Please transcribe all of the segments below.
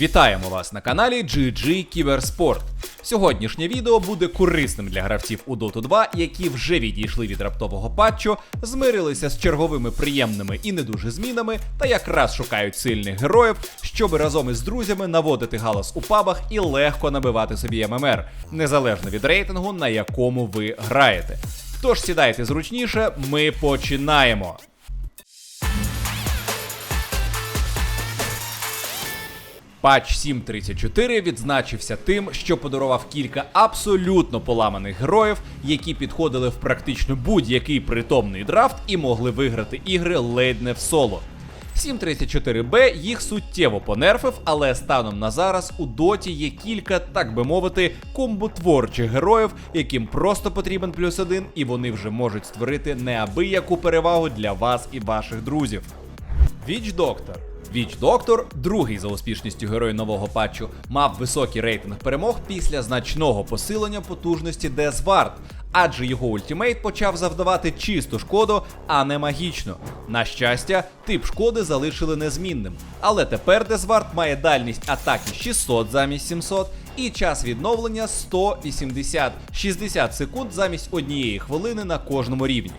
Вітаємо вас на каналі GG Кіберспорт. Сьогоднішнє відео буде корисним для гравців у Dota 2, які вже відійшли від раптового патчу, змирилися з черговими приємними і не дуже змінами, та якраз шукають сильних героїв, щоб разом із друзями наводити галас у пабах і легко набивати собі ММР, незалежно від рейтингу, на якому ви граєте. Тож сідайте зручніше, ми починаємо. Патч 7.34 відзначився тим, що подарував кілька абсолютно поламаних героїв, які підходили в практично будь-який притомний драфт і могли виграти ігри ледь не в соло. 734B їх суттєво понерфив, але станом на зараз у доті є кілька, так би мовити, комботворчих героїв, яким просто потрібен плюс один, і вони вже можуть створити неабияку перевагу для вас і ваших друзів. Віч Доктор. Віч Доктор, другий за успішністю герой нового патчу, мав високий рейтинг перемог після значного посилення потужності Десвард, адже його ультимейт почав завдавати чисту шкоду, а не магічну. На щастя, тип шкоди залишили незмінним. Але тепер Десвард має дальність атаки 600 замість 700 і час відновлення 180-60 секунд замість однієї хвилини на кожному рівні.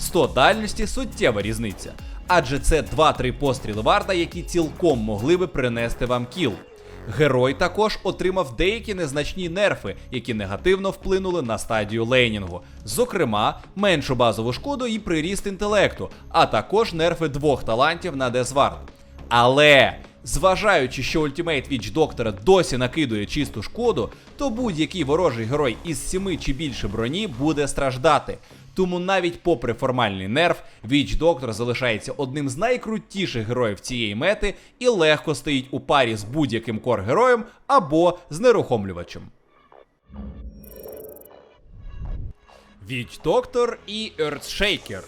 100 дальності суттєва різниця, адже це 2-3 постріли варта, які цілком могли би принести вам кіл. Герой також отримав деякі незначні нерфи, які негативно вплинули на стадію лейнінгу, зокрема, меншу базову шкоду і приріст інтелекту, а також нерфи двох талантів на Десвард. Але зважаючи, що ультимейт Віч Доктора досі накидує чисту шкоду, то будь-який ворожий герой із 7 чи більше броні буде страждати. Тому навіть попри формальний нерф, Віч Доктор залишається одним з найкрутіших героїв цієї мети і легко стоїть у парі з будь-яким кор-героєм або з нерухомлювачем. Віч Доктор і Earthshaker.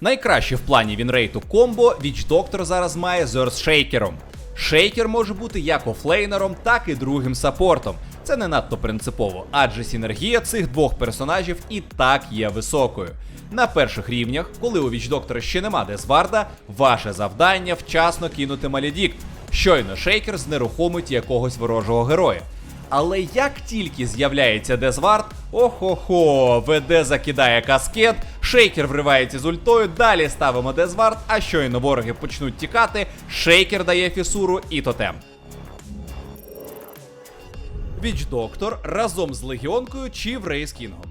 Найкраще в плані вінрейту комбо Віч Доктор зараз має з Earthshaker'ом. Шейкер може бути як офлейнером, так і другим саппортом. Це не надто принципово, адже синергія цих двох персонажів і так є високою. На перших рівнях, коли у Вічдоктора ще нема Десварда, ваше завдання вчасно кинути Маледікт. Щойно шейкер знерухомить якогось ворожого героя. Але як тільки з'являється Дезвард, охо-хо, ВД закидає каскет, шейкер вривається з ультою, далі ставимо Дезвард, а щойно вороги почнуть тікати, шейкер дає фісуру і тотем. Віч Доктор разом з Легіонкою чи в Рейскінгом.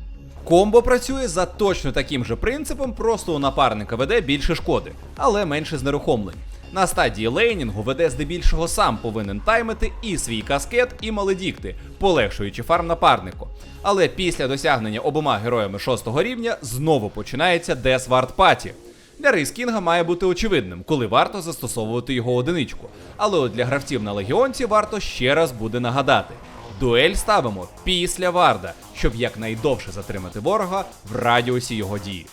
Комбо працює за точно таким же принципом, просто у напарника веде більше шкоди, але менше знерухомлень. На стадії лейнінгу веде здебільшого сам повинен таймити і свій каскет, і маледікти, полегшуючи фарм напарнику. Але після досягнення обома героями шостого рівня знову починається Десвард Паті. Для Рейскінга має бути очевидним, коли варто застосовувати його одиничку. Але от для гравців на легіонці варто ще раз буде нагадати. Дуель ставимо після Варда, щоб якнайдовше затримати ворога в радіусі його дії.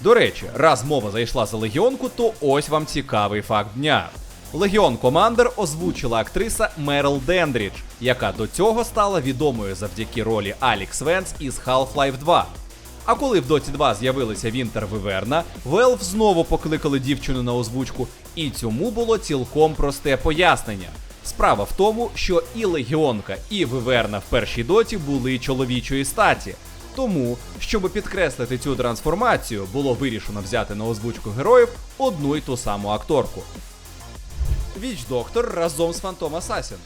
До речі, раз мова зайшла за легіонку, то ось вам цікавий факт дня. Легіон Командер озвучила актриса Мерл Дендрідж, яка до цього стала відомою завдяки ролі Алікс Венс із Half-Life 2. А коли в Доті 2 з'явилися Вінтер Виверна, Valve знову покликали дівчину на озвучку, і цьому було цілком просте пояснення. Справа в тому, що і Легіонка, і Виверна в першій доті були чоловічої статі. Тому, щоб підкреслити цю трансформацію, було вирішено взяти на озвучку героїв одну й ту саму акторку. Віч Доктор разом з Фантом Асасін.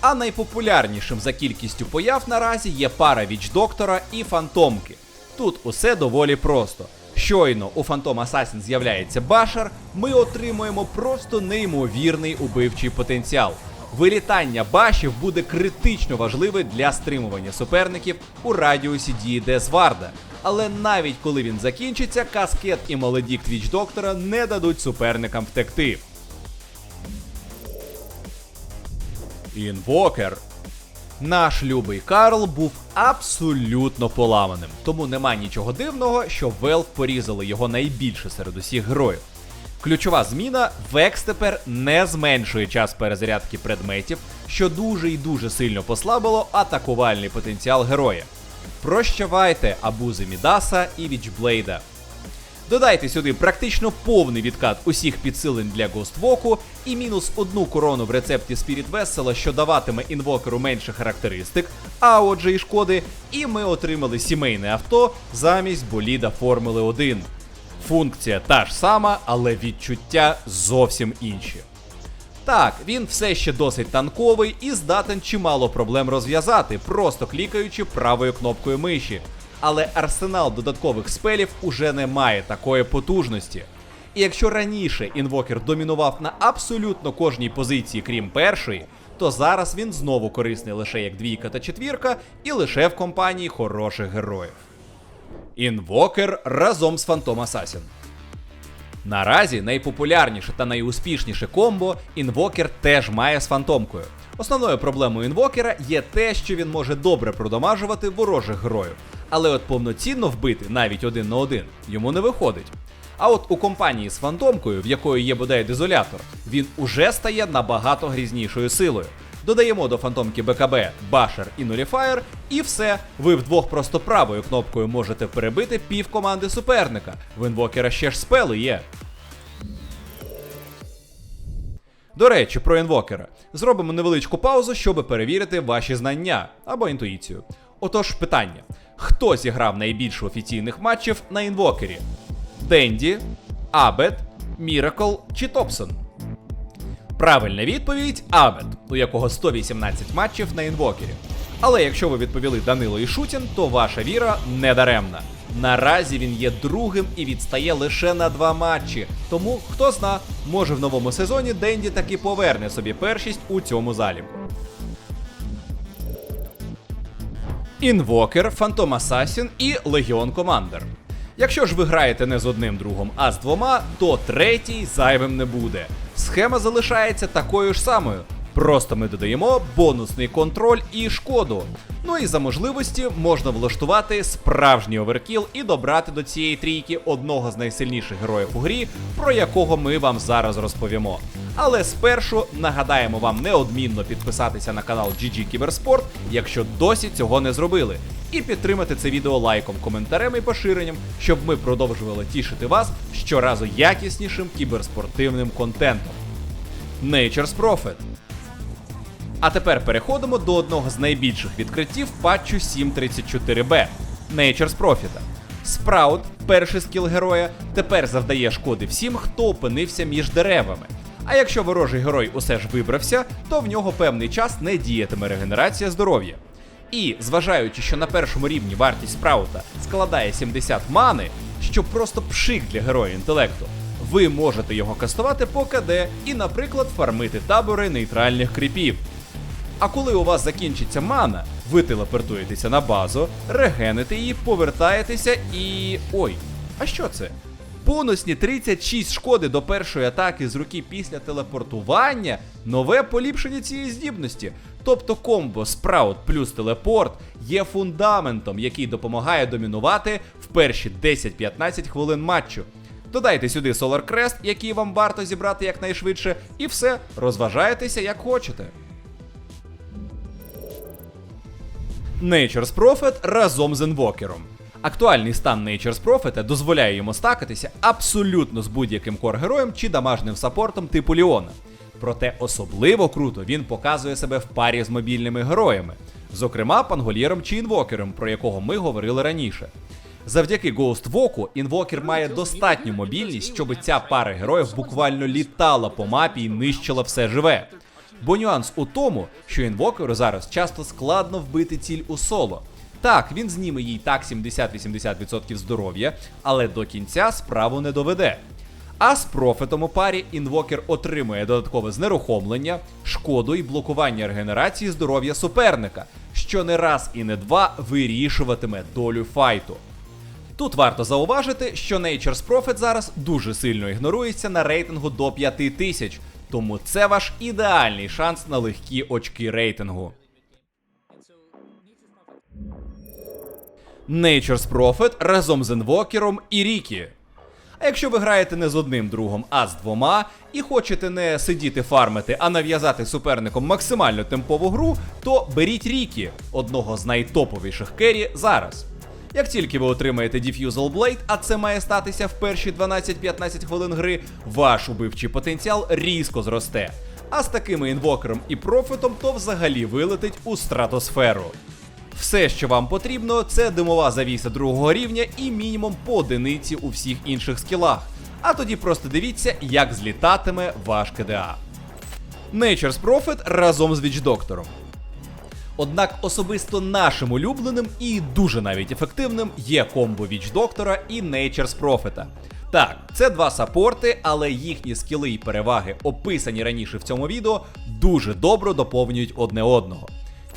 А найпопулярнішим за кількістю появ наразі є пара Віч Доктора і Фантомки. Тут усе доволі просто. Щойно у Phantom Assassin з'являється Башар, ми отримуємо просто неймовірний убивчий потенціал. Вилітання башів буде критично важливе для стримування суперників у радіусі дії Десварда. Але навіть коли він закінчиться, каскет і молодік Твіч Доктора не дадуть суперникам втекти. Інвокер наш любий Карл був абсолютно поламаним, тому нема нічого дивного, що Valve порізали його найбільше серед усіх героїв. Ключова зміна Векс тепер не зменшує час перезарядки предметів, що дуже і дуже сильно послабило атакувальний потенціал героя. Прощавайте абузи Мідаса і Вічблейда. Додайте сюди практично повний відкат усіх підсилень для Ghostwalk і мінус одну корону в рецепті Spirit Vessel, що даватиме інвокеру менше характеристик, а отже і шкоди, і ми отримали сімейне авто замість боліда Формули 1. Функція та ж сама, але відчуття зовсім інші. Так, він все ще досить танковий і здатен чимало проблем розв'язати, просто клікаючи правою кнопкою миші. Але арсенал додаткових спелів уже не має такої потужності. І якщо раніше інвокер домінував на абсолютно кожній позиції, крім першої, то зараз він знову корисний лише як двійка та четвірка, і лише в компанії хороших героїв. Інвокер разом з Phantom Assassin. Наразі найпопулярніше та найуспішніше комбо інвокер теж має з фантомкою. Основною проблемою інвокера є те, що він може добре продамажувати ворожих героїв, але от повноцінно вбити навіть один на один йому не виходить. А от у компанії з фантомкою, в якої є бодай дезолятор, він уже стає набагато грізнішою силою. Додаємо до фантомки БКБ Башер і Нуліфаєр, і все. Ви вдвох просто правою кнопкою можете перебити пів команди суперника. В інвокера ще ж спели є. До речі, про інвокера. Зробимо невеличку паузу, щоб перевірити ваші знання або інтуїцію. Отож, питання: хто зіграв найбільше офіційних матчів на інвокері? Денді, Абет, Міракл чи Топсон? Правильна відповідь Абет, у якого 118 матчів на інвокері. Але якщо ви відповіли Данило і Шутін, то ваша віра не даремна. Наразі він є другим і відстає лише на два матчі. Тому хто зна, може в новому сезоні Денді таки поверне собі першість у цьому заліку. Інвокер, Фантом Асасін і Легіон Командер. Якщо ж ви граєте не з одним другом, а з двома, то третій зайвим не буде. Схема залишається такою ж самою. Просто ми додаємо бонусний контроль і шкоду. Ну і за можливості можна влаштувати справжній оверкіл і добрати до цієї трійки одного з найсильніших героїв у грі, про якого ми вам зараз розповімо. Але спершу нагадаємо вам неодмінно підписатися на канал GG Кіберспорт, якщо досі цього не зробили, і підтримати це відео лайком, коментарем і поширенням, щоб ми продовжували тішити вас щоразу якіснішим кіберспортивним контентом. Nature's Prophet а тепер переходимо до одного з найбільших відкриттів патчу 734B Nature's Prophet. Спраут, перший скіл героя, тепер завдає шкоди всім, хто опинився між деревами. А якщо ворожий герой усе ж вибрався, то в нього певний час не діятиме регенерація здоров'я. І зважаючи, що на першому рівні вартість спраута складає 70 мани, що просто пшик для героя інтелекту, ви можете його кастувати по КД і, наприклад, фармити табори нейтральних кріпів. А коли у вас закінчиться мана, ви телепортуєтеся на базу, регените її, повертаєтеся і. Ой, а що це? Бонусні 36 шкоди до першої атаки з руки після телепортування нове поліпшення цієї здібності. Тобто комбо Спраут плюс телепорт є фундаментом, який допомагає домінувати в перші 10-15 хвилин матчу. Додайте сюди Solar Crest, який вам варто зібрати якнайшвидше, і все, розважаєтеся як хочете. Nature's Prophet разом з інвокером. Актуальний стан Nature's Prophet дозволяє йому стакатися абсолютно з будь-яким кор-героєм чи дамажним саппортом типу Ліона. Проте особливо круто він показує себе в парі з мобільними героями, зокрема пангольєром чи інвокером, про якого ми говорили раніше. Завдяки Ghost інвокер має достатню мобільність, щоб ця пара героїв буквально літала по мапі і нищила все живе. Бо нюанс у тому, що інвокеру зараз часто складно вбити ціль у соло. Так, він зніме їй так 70-80% здоров'я, але до кінця справу не доведе. А з профітом у парі інвокер отримує додаткове знерухомлення, шкоду і блокування регенерації здоров'я суперника, що не раз і не два вирішуватиме долю файту. Тут варто зауважити, що Nature's Prophet зараз дуже сильно ігнорується на рейтингу до 5000, тому це ваш ідеальний шанс на легкі очки рейтингу. Nature's Prophet разом з інвокером і Рікі. А якщо ви граєте не з одним другом, а з двома, і хочете не сидіти фармити, а нав'язати суперником максимально темпову гру, то беріть Рікі, одного з найтоповіших керрі зараз. Як тільки ви отримаєте Diffusal Blade, а це має статися в перші 12-15 хвилин гри, ваш убивчий потенціал різко зросте. А з такими інвокером і профітом то взагалі вилетить у стратосферу. Все, що вам потрібно, це димова завіса другого рівня і мінімум по одиниці у всіх інших скілах. А тоді просто дивіться, як злітатиме ваш КДА. Nature's Prophet разом з Вічдоктором. Однак особисто нашим улюбленим і дуже навіть ефективним є комбо Вічдоктора і Nature's Prophet. Так, це два саппорти, але їхні скіли і переваги, описані раніше в цьому відео, дуже добре доповнюють одне одного.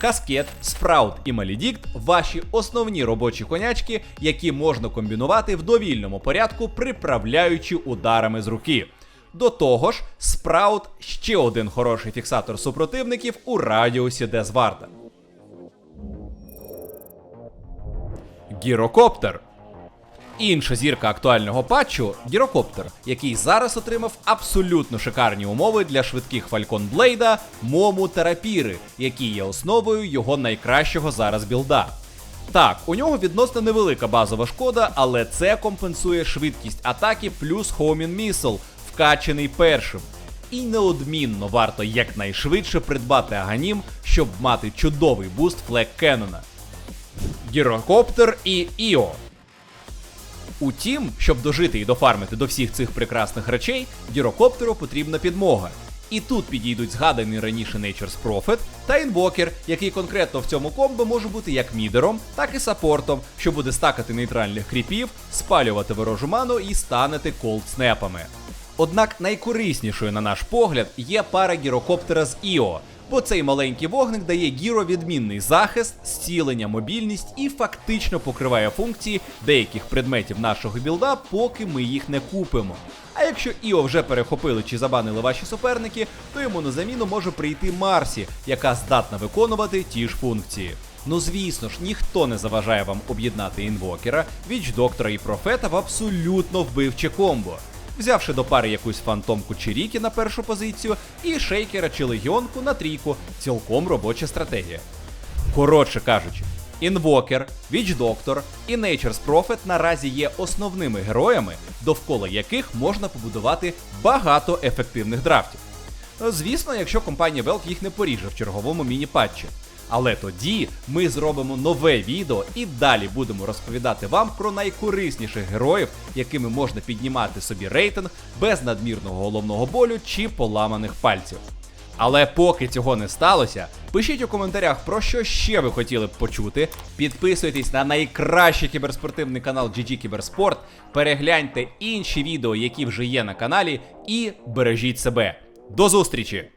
Каскет, Спраут і Малідікт ваші основні робочі конячки, які можна комбінувати в довільному порядку, приправляючи ударами з руки. До того ж, Спраут ще один хороший фіксатор супротивників у радіусі Дезварда. Гірокоптер. Інша зірка актуального патчу Гірокоптер, який зараз отримав абсолютно шикарні умови для швидких Фалькон Блейда, Мому та Рапіри, які є основою його найкращого зараз білда. Так, у нього відносно невелика базова шкода, але це компенсує швидкість атаки плюс Homing Missile, вкачений першим. І неодмінно варто якнайшвидше придбати Аганім, щоб мати чудовий буст флек Кеннона. Гірокоптер і Іо. Утім, щоб дожити і дофармити до всіх цих прекрасних речей, гірокоптеру потрібна підмога. І тут підійдуть згаданий раніше Nature's Prophet та інвокер, який конкретно в цьому комбо може бути як мідером, так і саппортом, що буде стакати нейтральних кріпів, спалювати ворожу ману і станете колдснепами. Однак найкориснішою, на наш погляд, є пара гірокоптера з Іо, бо цей маленький вогник дає гіро відмінний захист, зцілення, мобільність і фактично покриває функції деяких предметів нашого білда, поки ми їх не купимо. А якщо Іо вже перехопили чи забанили ваші суперники, то йому на заміну може прийти Марсі, яка здатна виконувати ті ж функції. Ну звісно ж, ніхто не заважає вам об'єднати інвокера, вічдоктора і профета в абсолютно вбивче комбо взявши до пари якусь фантомку чи Рікі на першу позицію, і шейкера чи легіонку на трійку, цілком робоча стратегія. Коротше кажучи, інвокер, вічдоктор і Nature's Prophet наразі є основними героями, довкола яких можна побудувати багато ефективних драфтів. Звісно, якщо компанія Valve їх не поріже в черговому міні-патчі. Але тоді ми зробимо нове відео і далі будемо розповідати вам про найкорисніших героїв, якими можна піднімати собі рейтинг без надмірного головного болю чи поламаних пальців. Але поки цього не сталося, пишіть у коментарях про що ще ви хотіли б почути. Підписуйтесь на найкращий кіберспортивний канал GG Кіберспорт, перегляньте інші відео, які вже є на каналі, і бережіть себе. До зустрічі!